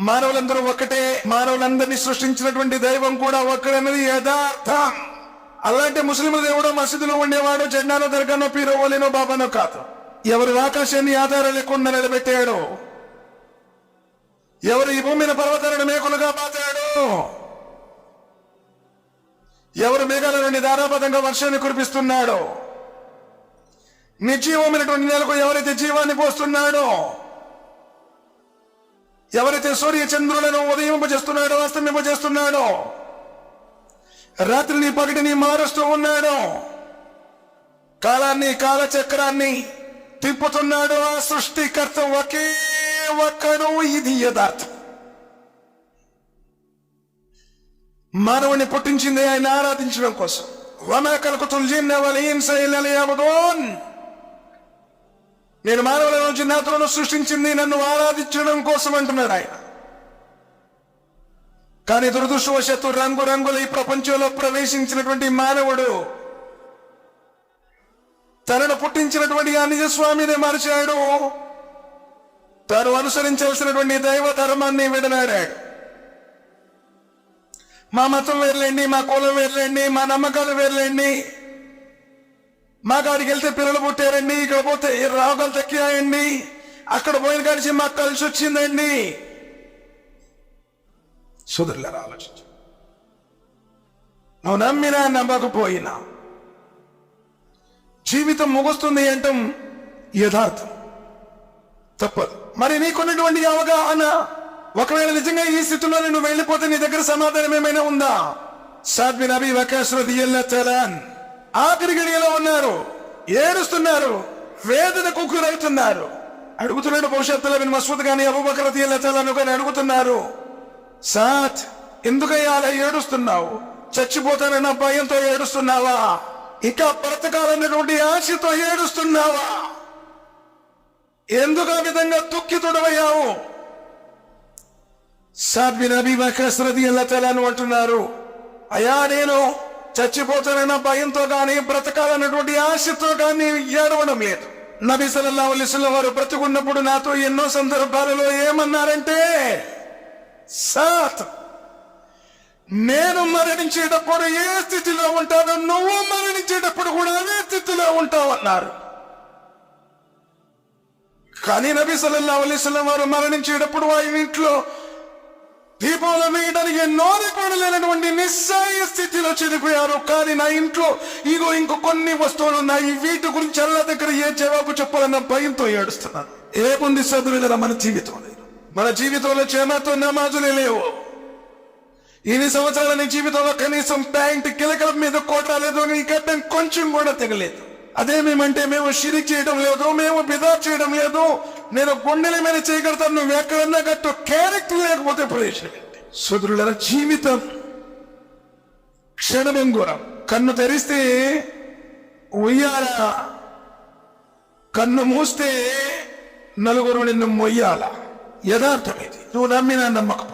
మానవులందరూ ఒక్కటే మానవులందరినీ సృష్టించినటువంటి దైవం కూడా ఒక్కడన్నది యథార్థం. అలాంటి ముస్లింల దేవుడు మసీదులో ఉండేవాడు జెండానో దర్గానో పీరోవోలేనో బాబానో కాదు. ఎవరు ఆకాశాన్ని ఆధారం లేకుండా నిలబెట్టాడు ఎవరు ఈ భూమిని పర్వతాలను మేకులుగా పాతాడు ఎవరు మేఘాల నుండి ధారాపదంగా వర్షాన్ని కురిపిస్తున్నాడో నిర్జీవమైనటువంటి నెలకు ఎవరైతే జీవాన్ని పోస్తున్నాడో ఎవరైతే సూర్య చంద్రులను ఉదయింపజేస్తున్నాడో అస్తమింపజేస్తున్నాడో రాత్రిని పగటిని మారుస్తూ ఉన్నాడో కాలాన్ని కాలచక్రాన్ని తిప్పుతున్నాడు ఆ సృష్టికర్త ఒకే ఒక్కడు ఇది యథార్థం. మానవుని పుట్టించింది ఆయన ఆరాధించడం కోసం. వమా కలకుతుల్ జిన్న వల్ ఇన్స నేను మానవులను జిన్నాతులను సృష్టించింది నన్ను ఆరాధించడం కోసం అంటున్నాడు ఆయన. కానీ దురదృష్టవశత్తు రంగు రంగుల ఈ ప్రపంచంలో ప్రవేశించినటువంటి మానవుడు తనను పుట్టించినటువంటి ఆ నిజస్వామిని మరిచాడు. తాను అనుసరించాల్సినటువంటి దైవ ధర్మాన్ని విడనాడాడు. మా మతం వేర్లేండి మా కులం వేర్లేండి మా నమ్మకాలు వేర్లేండి. మా కాడికి వెళ్తే పిల్లలు పుట్టారండి ఇక్కడ పోతే రోగాలు తక్కినాయండి. అక్కడ పోయిన కాడిచి మాకు కలిసి వచ్చిందండి. సుధుర్లారా ఆలోచించు. నువ్వు నమ్మినా నమ్మకపోయినా జీవితం ముగుస్తుంది అంటాం యథార్థం. తప్పదు. మరి నీకున్నటువంటి అవగాహన ఒకవేళ నిజంగా ఈ స్థితిలో నువ్వు వెళ్ళిపోతే నీ దగ్గర సమాధానం ఏమైనా ఉందా? సాద్వి నబీ వకాశ్రది చలాన్ ఆఖరి గడియలో ఉన్నారు. ఏడుస్తున్నారు. వేదనకు గురవుతున్నారు అడుగుతున్నాడు భవిష్యత్తులో బిన్ మసూద్ కానీ అబూబకర్ తీయలతలను కానీ అడుగుతున్నారు. సాత్ ఎందుకయ్యా అలా ఏడుస్తున్నావు? చచ్చిపోతానన్న భయంతో ఏడుస్తున్నావా? ఇక బ్రతకాలన్నటువంటి ఆశతో ఏడుస్తున్నావా? ఎందుకు ఆ విధంగా దుఃఖితుడవయ్యావు? సాద్వి నబీ వకాశ్రది తలాను అంటున్నారు. అయా నేను చచ్చిపోతానన్న భయంతో కానీ బ్రతకాలన్నటువంటి ఆశతో కానీ ఏడవడం లేదు. నబీ సల్లల్లాహు అలైహి వారు బ్రతుకున్నప్పుడు నాతో ఎన్నో సందర్భాలలో ఏమన్నారంటే సాత్ నేను మరణించేటప్పుడు ఏ స్థితిలో ఉంటానో నువ్వు మరణించేటప్పుడు కూడా అదే స్థితిలో ఉంటావు అన్నారు కానీ నబీ సల్లల్లాహు వారు మరణించేటప్పుడు ఆయన ఇంట్లో దీపాలు వేయడానికి ఎన్నో దీపాలు లేనటువంటి నిస్సాయ స్థితిలో చనిపోయారు కానీ నా ఇంట్లో ఇగో ఇంకో కొన్ని వస్తువులు ఉన్నాయి వీటి గురించి అల్లా దగ్గర ఏ జవాబు చెప్పాలన్న భయంతో ఏడుస్తున్నాను. ఏముంది చదువులరా మన జీవితంలో? మన జీవితంలో చేమతో నమాజులే లేవు. ఇన్ని సంవత్సరాల నీ జీవితంలో కనీసం ప్యాంట్ కిలకల మీద కొట్టలేదు నీ గడ్డం కొంచెం కూడా తెగలేదు. అదేమేమంటే మేము షిరిక్ చేయడం లేదు మేము బిదా చేయడం లేదు నేను గుండెల మీద చేయగలుగుతాను నువ్వు ఎక్కడన్నా గట్టు క్యారెక్టర్ లేకపోతే ప్రయోజనం ఏంటి? సుదృఢ జీవితం. క్షణమెంగురం కన్ను తెరిస్తే ఉయ్యాల. కన్ను మూస్తే నలుగురు నిన్ను మొయ్యాల. యథార్థం ఇది. నువ్వు నమ్మినా నమ్మకం.